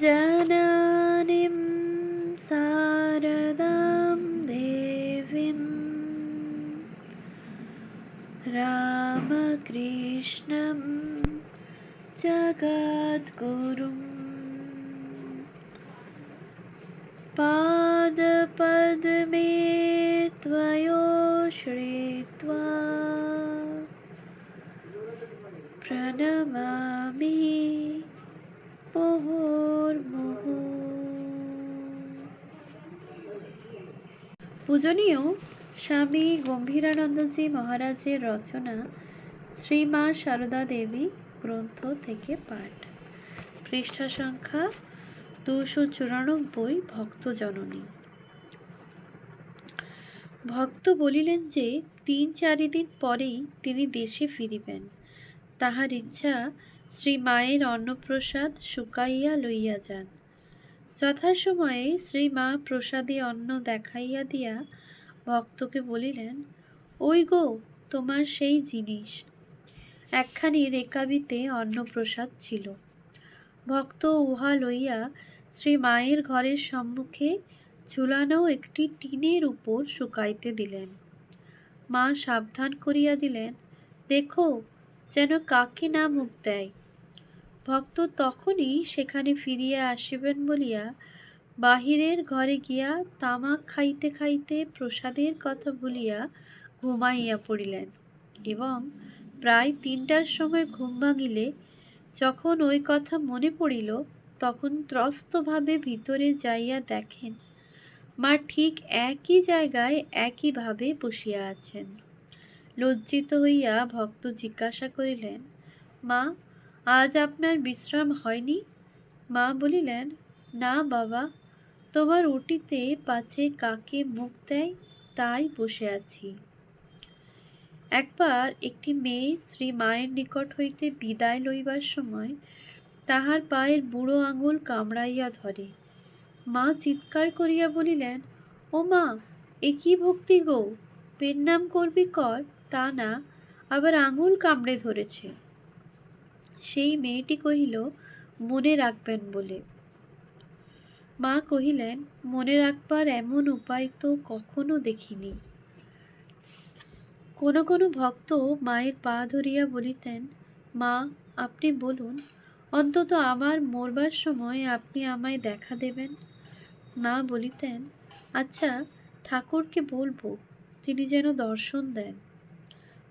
जननीं शारदां देवीं। रामकृष्णं जगद्गुरुम् पादपद्मे त्वयो श्रीत्वा। प्रणमामि পূজনীয় স্বামী গম্ভীরানন্দজি মহারাজের রচনা শ্রীমা সারদা দেবী গ্রন্থ থেকে পাঠ। পৃষ্ঠা সংখ্যা দুশো চুরানব্বই ভক্তজননী ভক্ত বলিলেন যে, তিন চারিদিন পরেই তিনি দেশে ফিরিবেন। তাহার ইচ্ছা শ্রী মায়ের অন্নপ্রসাদ শুকাইয়া লইয়া যান। যথাসময়ে শ্রী মা প্রসাদে অন্ন দেখাইয়া দিয়া ভক্তকে বলিলেন, ওই গো, তোমার সেই জিনিস। একখানি রেকাবিতে অন্নপ্রসাদ ছিল। ভক্ত উহা লইয়া শ্রী মায়ের ঘরের সম্মুখে ঝুলানো একটি টিনের উপর শুকাইতে দিলেন। মা সাবধান করিয়া দিলেন, দেখো, যেন কাকে না মুখ দেয়। ভক্ত তখনই সেখানে ফিরিয়া আসিবেন বলিয়া বাহিরের ঘরে গিয়া তামাক খাইতে খাইতে প্রসাদের কথা ভুলিয়া ঘুমাইয়া পড়িলেন এবং প্রায় তিনটার সময় ঘুম ভাঙিলে যখন ওই কথা মনে পড়িল, তখন ত্রস্তভাবে ভিতরে যাইয়া দেখেন, মা ঠিক একই জায়গায় একইভাবে বসিয়া আছেন। লজ্জিত হইয়া ভক্ত জিজ্ঞাসা করিলেন, মা আজ আপনার বিশ্রাম হয়নি? মা বলিলেন, না বাবা, তোমার উটিতে পাছে কাকে মুখ দেয় তাই বসে আছি। একবার একটি মেয়ে শ্রী মায়ের নিকট হইতে বিদায় লইবার সময় তাহার পায়ের বুড়ো আঙুল কামড়াইয়া ধরে। মা চিৎকার করিয়া বলিলেন, ও মা, এ কি ভক্তি গো? পেন নাম করবি কর, তা না, আবার আঙুল কামড়ে ধরেছে। সেই মেয়েটি কহিল, মনে রাখবেন বলে। মা কহিলেন, মনে রাখবার এমন উপায় তো কখনো দেখিনি। কোনো কোনো ভক্ত মায়ের পা ধরিয়া বলিতেন, মা, আপনি বলুন, অন্তত আমার মরবার সময় আপনি আমায় দেখা দেবেন? মা বলিতেন আচ্ছা ঠাকুরকে বলব, তিনি যেন দর্শন দেন।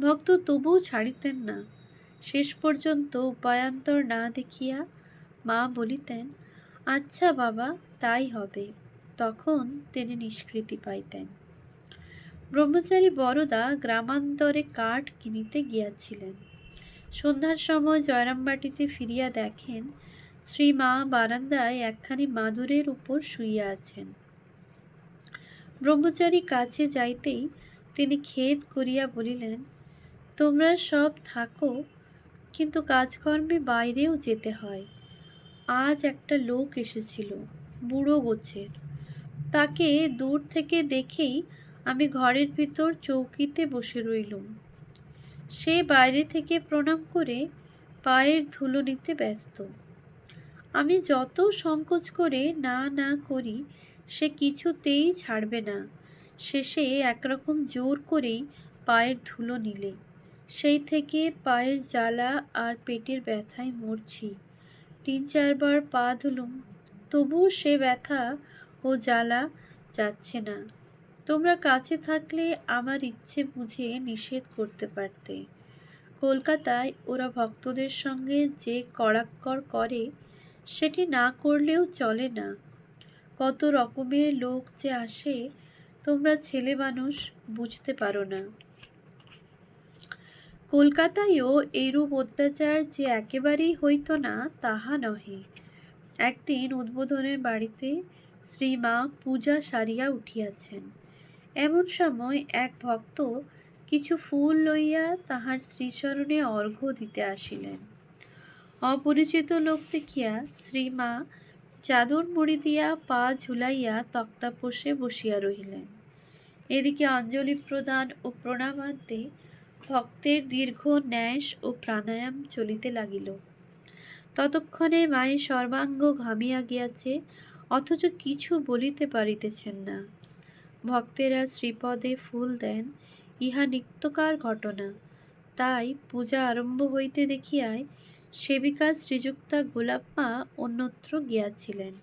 ভক্ত তবুও ছাড়িতেন না। শেষ পর্যন্ত উপায়ান্তর না দেখিয়া মা বলিতেন আচ্ছা বাবা, তাই হবে। তখন তিনি নিষ্কৃতি পাইতেন। ব্রহ্মচারী বরদা গ্রামান্তরে কাঠ কিনিতে গিয়াছিলেন। সন্ধ্যার সময় জয়রামবাটিতে ফিরিয়া দেখেন, শ্রী মা বারান্দায় একখানি মাদুরের উপর শুইয়া আছেন। ব্রহ্মচারী কাছে যাইতেই তিনি খেদ করিয়া বলিলেন, তোমরা সব থাকো কিন্তু কাজকর্মে বাইরেও যেতে হয়। আজ একটা লোক এসেছিল, বুড়ো গোছের। তাকে দূর থেকে দেখেই আমি ঘরের ভিতর চৌকিতে বসে রইলুম। সে বাইরে থেকে প্রণাম করে পায়ের ধুলো নিতে ব্যস্ত। আমি যত সংকোচ করে না না করি, সে কিছুতেই ছাড়বে না। শেষে একরকম জোর করেই পায়ের ধুলো নিলে। সেই থেকে পায়ের জ্বালা আর পেটের ব্যথায় মরছি। তিন চারবার পা ধুলুম, তবুও সে ব্যথা ও জ্বালা যাচ্ছে না। তোমরা কাছে থাকলে আমার ইচ্ছে বুঝে নিষেধ করতে পারতে। কলকাতায় ওরা ভক্তদের সঙ্গে যে কড়াক্কর করে, সেটি না করলেও চলে না। কত রকমের লোক যে আসে, তোমরা ছেলে মানুষ বুঝতে পারো না। কলকাতায়ও এইরূপ অত্যাচার যে একেবারেই হইত না, তাহা নহে। একদিন উদ্বোধনের বাড়িতে শ্রীমা পূজা সারিয়া উঠিয়াছেন। এমন সময় এক ভক্ত কিছু ফুল লইয়া তাহার শ্রীচরণে অর্ঘ্য দিতে আসিলেন। অপরিচিত লোক দেখিয়া শ্রীমা চাদর মুড়ি দিয়া পা ঝুলাইয়া তক্তাপোষে বসিয়া রহিলেন। এদিকে অঞ্জলি প্রদান ও প্রণামান্তে ভক্তের দীর্ঘ ন্যাস ও প্রাণায়াম চলিতে লাগিল। ততক্ষণে মায়ের সর্বাঙ্গ ঘামিয়া গিয়াছে, অথচ কিছু বলিতে পারিতেছেন না। ভক্তেরা শ্রীপদে ফুল দেন, ইহা নিত্যকার ঘটনা। তাই পূজা আরম্ভ হইতে দেখিয়ায় সেবিকা শ্রীযুক্তা গোলাপমা অন্যত্র গিয়াছিলেন।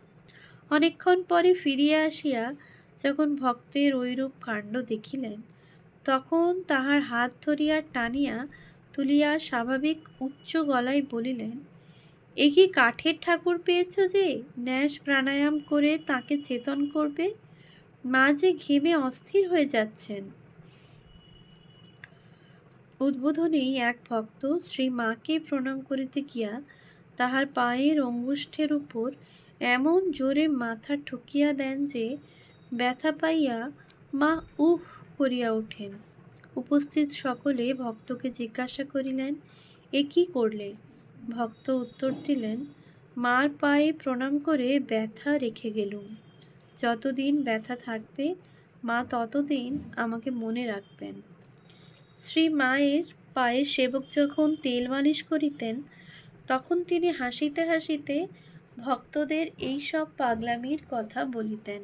অনেকক্ষণ পরে ফিরিয়া আসিয়া যখন ভক্তের ঐরূপ কাণ্ড দেখিলেন তখন তাহার হাত ধরিয়া টানিয়া তুলিয়া স্বাভাবিক উচ্চ গলায় বলিলেন, এ কি কাঠের ঠাকুর পেয়েছ যে ন্যাস প্রাণায়াম করে তাকে চেতন করবে? মা যে ঘেমে অস্থির হয়ে যাচ্ছেন। উদ্বোধনেই এক ভক্ত শ্রী মাকে প্রণাম করিতে গিয়া তাহার পায়ের অঙ্গুষ্ঠের উপর এমন জোরে মাথা ঠুকিয়া দেন যে ব্যথা পাইয়া মা উফ করিয়া ওঠেন। উপস্থিত সকলে ভক্তকে জিজ্ঞাসা করিলেন, এ কি করলে? ভক্ত উত্তর দিলেন, মার পায়ে প্রণাম করে ব্যথা রেখে গেলুম। যতদিন ব্যথা থাকবে, মা ততদিন আমাকে মনে রাখবেন। শ্রী মায়ের পায়ে সেবক যখন তেল মালিশ করিতেন, তখন তিনি হাসিতে হাসিতে ভক্তদের এই সব পাগলামির কথা বলিতেন।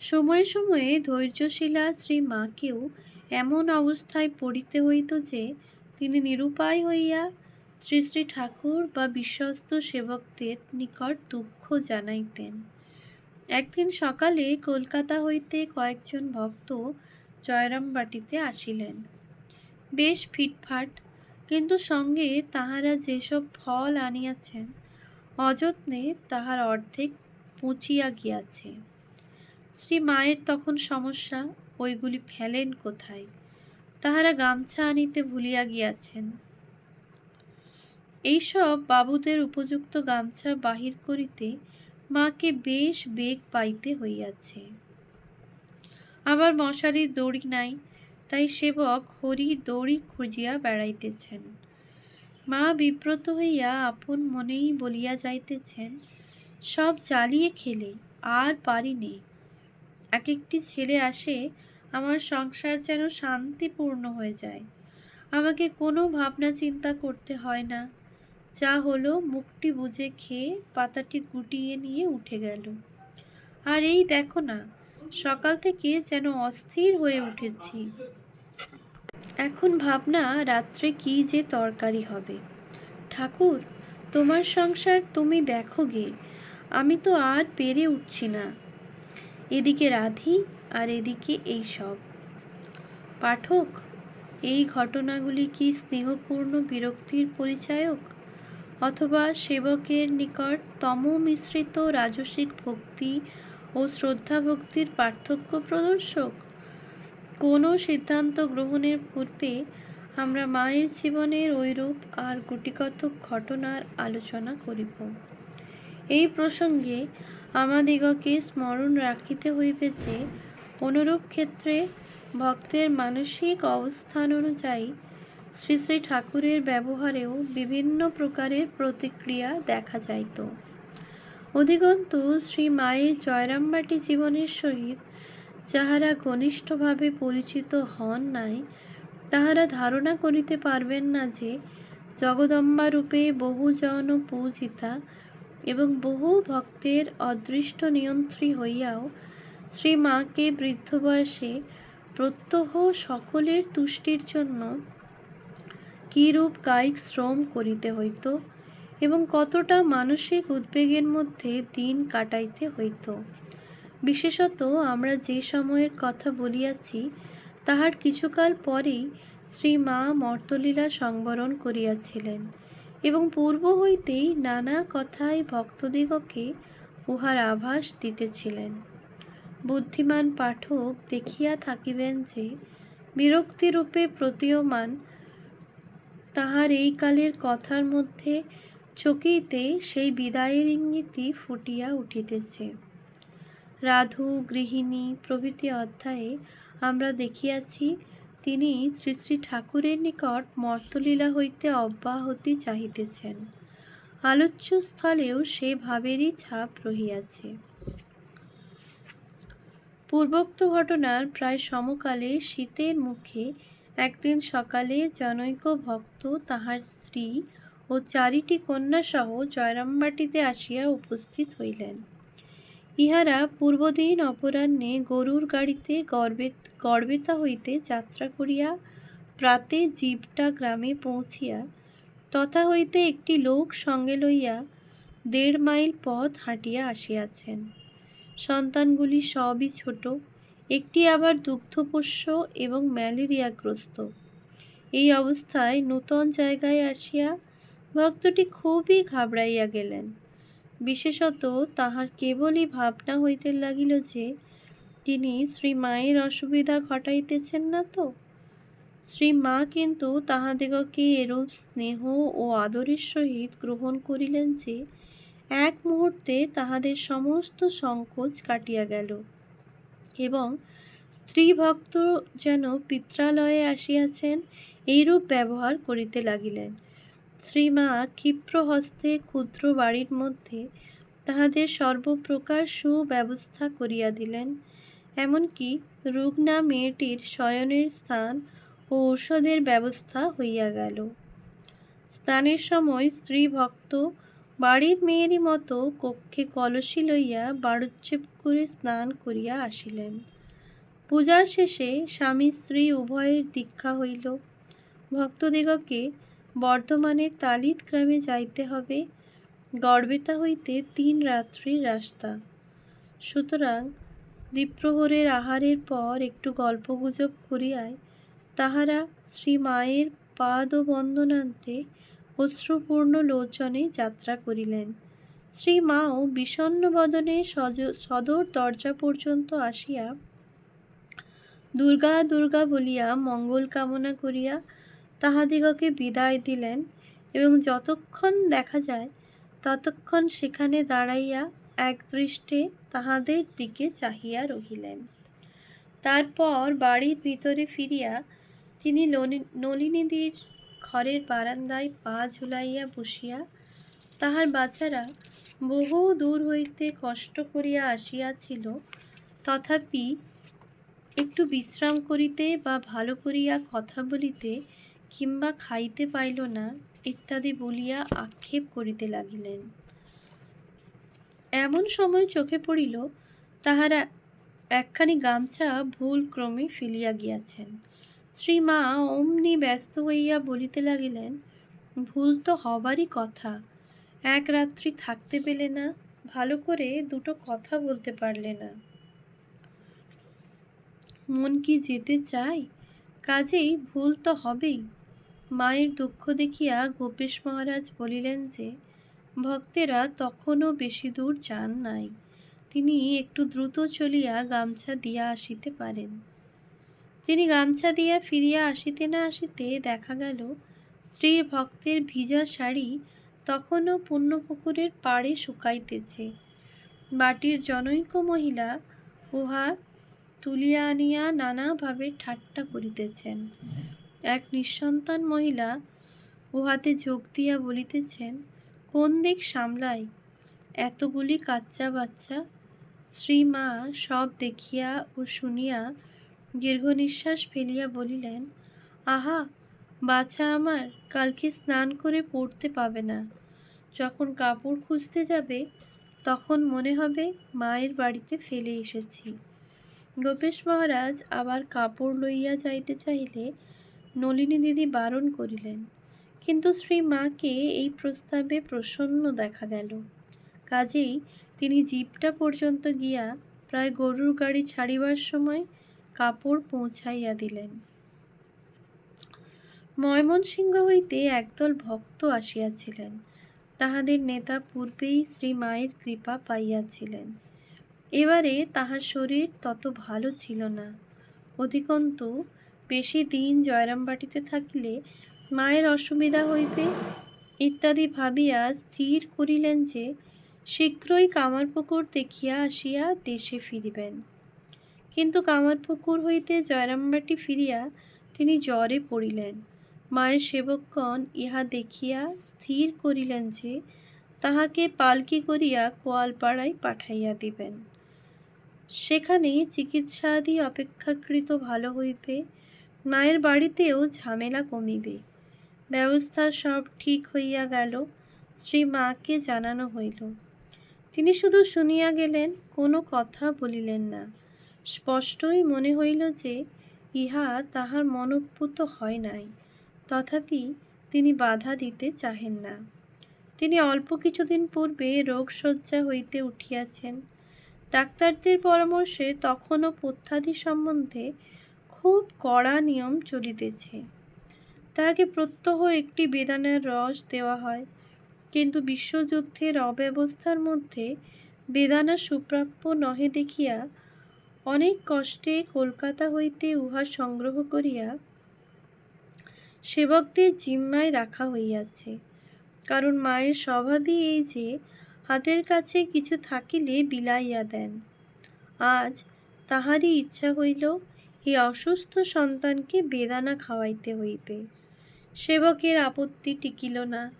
সময়ে সময়ে ধৈর্যশীলা শ্রী মাকেও এমন অবস্থায় পড়িতে হইত যে, তিনি নিরুপায় হইয়া শ্রী শ্রী ঠাকুর বা বিশ্বস্ত সেবকদের নিকট দুঃখ জানাইতেন। একদিন সকালে কলকাতা হইতে কয়েকজন ভক্ত জয়রামবাটিতে আসিলেন। বেশ ফিটফাট, কিন্তু সঙ্গে তাহারা যেসব ফল আনিয়াছেন, অযত্নে তাহার অর্ধেক পুঁচিয়া গিয়াছে। শ্রী মায়ের তখন সমস্যা ওইগুলি ফেলেন কোথায়? তাহারা গামছা আনিতে ভুলিয়া গিয়াছেন। এইসব বাবুদের উপযুক্ত গামছা বাহির করিতে মাকে বেশ বেগ পাইতে হইয়াছে। আবার মশারির দড়ি নাই, তাই সেবক হরি দড়ি খুঁজিয়া বেড়াইতেছেন। মা বিব্রত হইয়া আপন মনেই বলিয়া যাইতেছেন, সব জ্বালিয়ে খেলে, আর পারি নে এক একটি ছেলে আসে, আমার সংসার যেন শান্তিপূর্ণ হয়ে যায়। আমাকে কোনো ভাবনা চিন্তা করতে হয় না। যা হলো মুখটি বুঝে খেয়ে পাতাটি গুটিয়ে নিয়ে উঠে গেল। আর এই দেখো না, সকাল থেকে যেন অস্থির হয়ে উঠেছি। এখন ভাবনা রাত্রে কি যে তরকারি হবে। ঠাকুর, তোমার সংসার তুমি দেখো গে, আমি তো আর পেরে উঠছি না। এদিকে রাধি আর এদিকে এই সব পাঠক, এই ঘটনাগুলি কি স্নেহপূর্ণ বিরক্তির পরিচায়ক? অথবা সেবকের নিকট তম মিশ্রিত রাজসিক ভক্তি ও শ্রদ্ধা ভক্তির পার্থক্য প্রদর্শক? কোনো সিদ্ধান্ত গ্রহণের পূর্বে আমরা মায়ের জীবনের ঐরূপ আর গুটিকতক ঘটনার আলোচনা করিব। এই প্রসঙ্গে আমাদিগকে স্মরণ রাখিতে হইবে যে, অনুরূপ ক্ষেত্রে ভক্তের মানসিক অবস্থান অনুযায়ী শ্রী শ্রী ঠাকুরের ব্যবহারেও বিভিন্ন প্রকারের প্রতিক্রিয়া দেখা যাইত। অধিকন্তু শ্রী মায়ের জয়রামবাটি জীবনের সহিত যাহারা ঘনিষ্ঠভাবে পরিচিত হন নাই, তাহারা ধারণা করিতে পারবেন না যে জগদম্বা রূপে বহুজন পূজিতা এবং বহু ভক্তের অদৃষ্ট নিয়ন্ত্রী হইয়াও শ্রী মাকে বৃদ্ধ বয়সে প্রত্যহ সকলের তুষ্টির জন্য কীরূপ কায়িক শ্রম করিতে হইত এবং কতটা মানসিক উদ্বেগের মধ্যে দিন কাটাইতে হইত। বিশেষত আমরা যে সময়ের কথা বলিয়াছি, তাহার কিছুকাল পরেই শ্রী মা মর্তলীলা সংবরণ করিয়াছিলেন। এবং পূর্ব হইতেই নানা কথায় ভক্তদিগকে উহার আভাস দিতেছিলেন। বুদ্ধিমান পাঠক দেখিয়া থাকিবেন যে, বিরক্তিরূপে প্রতীয়মান তাহার এই কালের কথার মধ্যে চকিতে সেই বিদায়ের ইঙ্গিতই ফুটিয়া উঠিতেছে। রাধু, গৃহিণী প্রভৃতি অধ্যায়ে আমরা দেখিয়াছি তিনি শ্রী শ্রী ঠাকুরের নিকট মর্তলীলা হইতে অব্যাহতি চাহিতেছেন। আলোচ্য স্থলেও সে ভাবেরই ছাপ রহিয়াছে। পূর্বোক্ত ঘটনার প্রায় সমকালে শীতের মুখে একদিন সকালে জনৈক ভক্ত তাহার স্ত্রী ও চারিটি কন্যাসহ জয়রামবাটিতে আসিয়া উপস্থিত হইলেন। ইহারা পূর্বদিন অপরাহ্নে গরুর গাড়িতে গর্বে, গর্বেতা হইতে যাত্রা করিয়া প্রাতে জীবটা গ্রামে পৌঁছিয়া, তথা হইতে একটি লোক সঙ্গে লইয়া দেড় মাইল পথ হাঁটিয়া আসিয়াছেন। সন্তানগুলি সবই ছোট, একটি আবার দুগ্ধপোষ্য এবং ম্যালেরিয়াগ্রস্ত। এই অবস্থায় নূতন জায়গায় আসিয়া ভক্তটি খুবই ঘাবড়াইয়া গেলেন। বিশেষত তাহার কেবলই ভাবনা হইতে লাগিল যে, তিনি শ্রী মায়ের অসুবিধা ঘটাইতেছেন না তো? শ্রী মা কিন্তু তাহাদিগকে এরূপ স্নেহ ও আদরের সহিত গ্রহণ করিলেন যে, এক মুহূর্তে তাহাদের সমস্ত সংকোচ কাটিয়া গেল এবং স্ত্রী ভক্ত যেন পিত্রালয়ে আসিয়াছেন, এইরূপ ব্যবহার করিতে লাগিলেন। শ্রীমা ক্ষিপ্র হস্তে ক্ষুদ্র বাড়ির মধ্যে তাহাদের সর্বপ্রকার সুব্যবস্থা করিয়া দিলেন। এমনকি রুগ্না মেয়েটির শয়নের স্থান ও ঔষধের ব্যবস্থা হইয়া গেল। স্নানের সময় স্ত্রী ভক্ত বাড়ির মেয়েরই মতো কক্ষে কলসি লইয়া বাড়ুচ্ছেপ করে স্নান করিয়া আসিলেন। পূজার শেষে স্বামী স্ত্রী উভয়ের দীক্ষা হইল। ভক্তদিগকে বর্ধমানে তালিত গ্রামে যাইতে হবে, গড়বেতা হইতে তিন রাত্রির রাস্তা। সুতরাং দ্বীপ্রহরের আহারের পর একটু গল্পগুজব করিয়ায় তাহারা শ্রী মায়ের পাদ বন্দনান্তে অশ্রুপূর্ণ লোচনে যাত্রা করিলেন। শ্রী মাও বিষণ্ন বদনে সদর দরজা পর্যন্ত আসিয়া দুর্গা দুর্গা বলিয়া মঙ্গল কামনা করিয়া তাহাদিগকে বিদায় দিলেন এবং যতক্ষণ দেখা যায়, ততক্ষণ সেখানে দাঁড়াইয়া একদৃষ্টে তাহাদের দিকে চাহিয়া রহিলেন। তারপর বাড়ির ভিতরে ফিরিয়া তিনি নলিনীদির ঘরের বারান্দায় পা ঝুলাইয়া বসিয়া তাহার বাচ্চারা বহু দূর হইতে কষ্ট করিয়া আসিয়াছিল, তথাপি একটু বিশ্রাম করিতে বা ভালো করিয়া কথা বলিতে কিংবা খাইতে পাইল না ইত্যাদি বলিয়া আক্ষেপ করিতে লাগিলেন। এমন সময় চোখে পড়িল, তাহারা একখানি গামছা ভুল ক্রমে ফেলিয়া গিয়াছেন। শ্রীমা অমনি ব্যস্ত হইয়া বলিতে লাগিলেন, ভুল তো হবারই কথা। এক রাত্রি থাকতে পেলে না, ভালো করে দুটো কথা বলতে পারলে না। মন কি যেতে চাই কাজেই ভুল তো হবেই। মায়ের দুঃখ দেখিয়া গোপেশ মহারাজ বলিলেন যে, ভক্তেরা তখনও বেশি দূর যান নাই। তিনি একটু দ্রুত চলিয়া গামছা দিয়া আসিতে পারেন। তিনি গামছা দিয়া ফিরিয়া আসিতে না আসিতে দেখা গেল, স্ত্রীর ভক্তের ভিজা শাড়ি তখনও পুণ্যপুকুরের পাড়ে শুকাইতেছে। বাটির জনৈক মহিলা উহা তুলিয়া আনিয়া নানাভাবে ঠাট্টা করিতেছেন। এক নিঃসন্তান মহিলা উহাতে যোগ দিয়া বলিতেছেন, কোন দিক সামলাই? এতগুলি কাচ্চা বাচ্চা? শ্রীমা সব দেখিয়া ও শুনিয়া দীর্ঘ নিঃশ্বাস ফেলিয়া বলিলেন, আহা, বাছা আমার, কালকে স্নান করে পড়তে পাবে না। যখন কাপড় খুঁজতে যাবে, তখন মনে হবে মায়ের বাড়িতে ফেলে এসেছি। গোপেশ মহারাজ আবার কাপড় লইয়া যাইতে চাইলে নলিনী দিদি বারণ করিলেন। কিন্তু শ্রী মাকে এই প্রস্তাবে প্রসন্ন দেখা গেল। কাজেই তিনি জিপটা পর্যন্ত গিয়া প্রায় গরুর গাড়ি ছাড়িবার সময় কাপড় পৌঁছাইয়া দিলেন। ময়মনসিংহ হইতে একদল ভক্ত আসিয়াছিলেন। তাহাদের নেতা পূর্বেই শ্রী মায়ের কৃপা পাইয়াছিলেন। এবারে তাহার শরীর তত ভালো ছিল না। অধিকন্তু বেশি দিন জয়রামবাটিতে থাকিলে মায়ের অসুবিধা হইবে? ইত্যাদি ভাবিয়া স্থির করিলেন যে, শীঘ্রই কামারপুকুর দেখিয়া আসিয়া দেশে ফিরিবেন। কিন্তু কামারপুকুর হইতে জয়রামবাটি ফিরিয়া তিনি জ্বরে পড়িলেন। মায়ের সেবকগণ ইহা দেখিয়া স্থির করিলেন যে, তাহাকে পালকি করিয়া কোয়ালপাড়ায় পাঠাইয়া দিবেন। সেখানে চিকিৎসাদি অপেক্ষাকৃত ভালো হইবে? মায়ের বাড়িতেও ঝামেলা কমিবে। ব্যবস্থা সব ঠিক হইয়া গেল শ্রী মাকে জানানো হইল। তিনি শুধু শুনিয়া গেলেন, কোনো কথা বলিলেন না। স্পষ্টই মনে হইল যে, ইহা তাহার মনোপুত হয় নাই। তথাপি তিনি বাধা দিতে চাহেন না। তিনি অল্প কিছুদিন পূর্বে রোগশয্যা হইতে উঠিয়াছেন। ডাক্তারদের পরামর্শে তখনও পথ্যাদি সম্বন্ধে খুব কড়া নিয়ম চলিতেছে। তাহাকে প্রত্যহ একটি বেদানার রস দেওয়া হয়। কিন্তু বিশ্বযুদ্ধের অব্যবস্থার মধ্যে বেদানা সুপ্রাপ্য নহে দেখিয়া অনেক কষ্টে কলকাতা হইতে উহা সংগ্রহ করিয়া সেবকদের জিম্মায় রাখা হইয়াছে। কারণ মায়ের স্বভাবই এই যে, হাতের কাছে কিছু থাকিলে বিলাইয়া দেন। আজ তাহারই ইচ্ছা হইল এই অসুস্থ সন্তানকে বেদানা খাওয়াইতে হইবে। সেবকের আপত্তি টিকিল না।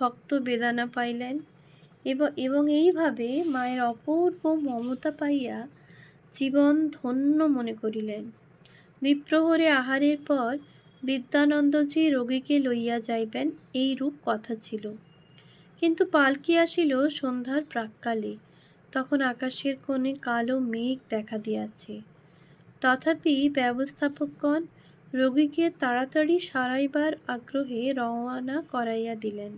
ভক্ত বেদানা পাইলেন এবং এইভাবে মায়ের অপূর্ব মমতা পাইয়া জীবন ধন্য মনে করিলেন। দ্বিপ্রহরে আহারের পর বিদ্যানন্দজি রোগীকে লইয়া যাইবেন এই রূপ কথা ছিল। কিন্তু পালকি আসিল সন্ধ্যার প্রাককালে। তখন আকাশের কোণে কালো মেঘ দেখা দিয়াছে। তথাপি ব্যবস্থাপকগণ রোগীকে তাড়াতাড়ি সারাইবার আগ্রহে রওনা করাইয়া দিলেন।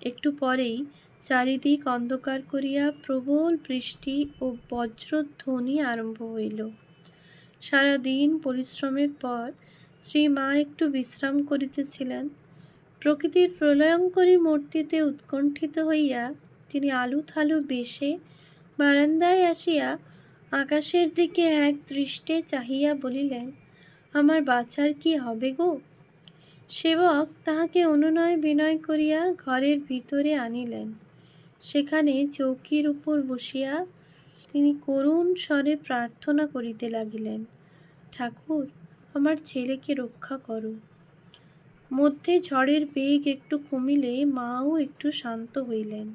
একটু পরেই চারিদিক অন্ধকার করিয়া প্রবল বৃষ্টি ও বজ্রধ্বনি আরম্ভ হইল। সারাদিন পরিশ্রমের পর শ্রী মা একটু বিশ্রাম করিতেছিলেন। প্রকৃতির প্রলয়ঙ্করী মূর্তিতে উৎকণ্ঠিত হইয়া তিনি আলু থালু বেশে বারান্দায় আসিয়া আকাশের দিকে এক দৃষ্টে চাহিয়া বলিলেন, আমার বাছার কি হবে গো? সেবক তাহাকে অনুনয় বিনয় করিয়া ঘরের ভিতরে আনিলেন। সেখানে চৌকির উপর বসিয়া তিনি করুণ স্বরে প্রার্থনা করিতে লাগিলেন, ঠাকুর, আমার ছেলেকে রক্ষা করো। মধ্যে ঝড়ের বেগ একটু কমিলে মাও একটু শান্ত হইলেন,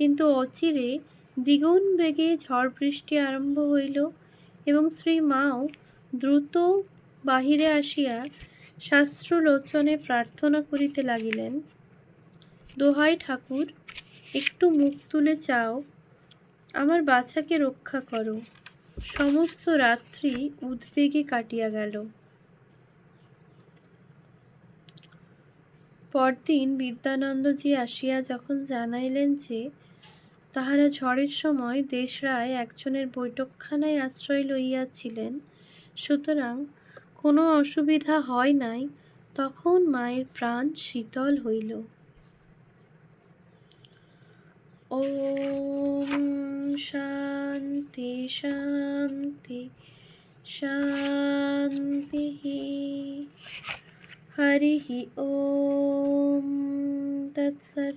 কিন্তু অচিরে দ্বিগুণ বেগে ঝড় বৃষ্টি আরম্ভ হইল এবং শ্রী মাও দ্রুত বাহিরে আসিয়া শাস্ত্রলোচনে প্রার্থনা করিতে লাগিলেন, দোহাই ঠাকুর, একটু মুখ তুলে চাও, আমার বাচ্চাকে রক্ষা করো। সমস্ত রাত্রি উদ্বেগে কাটিয়া গেল। পরদিন বিদ্যানন্দজি আসিয়া যখন জানাইলেন যে তাহারা ঝড়ের সময় দেশরায় একজনের বৈঠকখানায় আশ্রয় লইয়াছিলেন। সুতরাং কোনো অসুবিধা হয় নাই, তখন মায়ের প্রাণ শীতল হইল। ওম শান্তি শান্তি শান্তি হরি ওম তৎসৎ।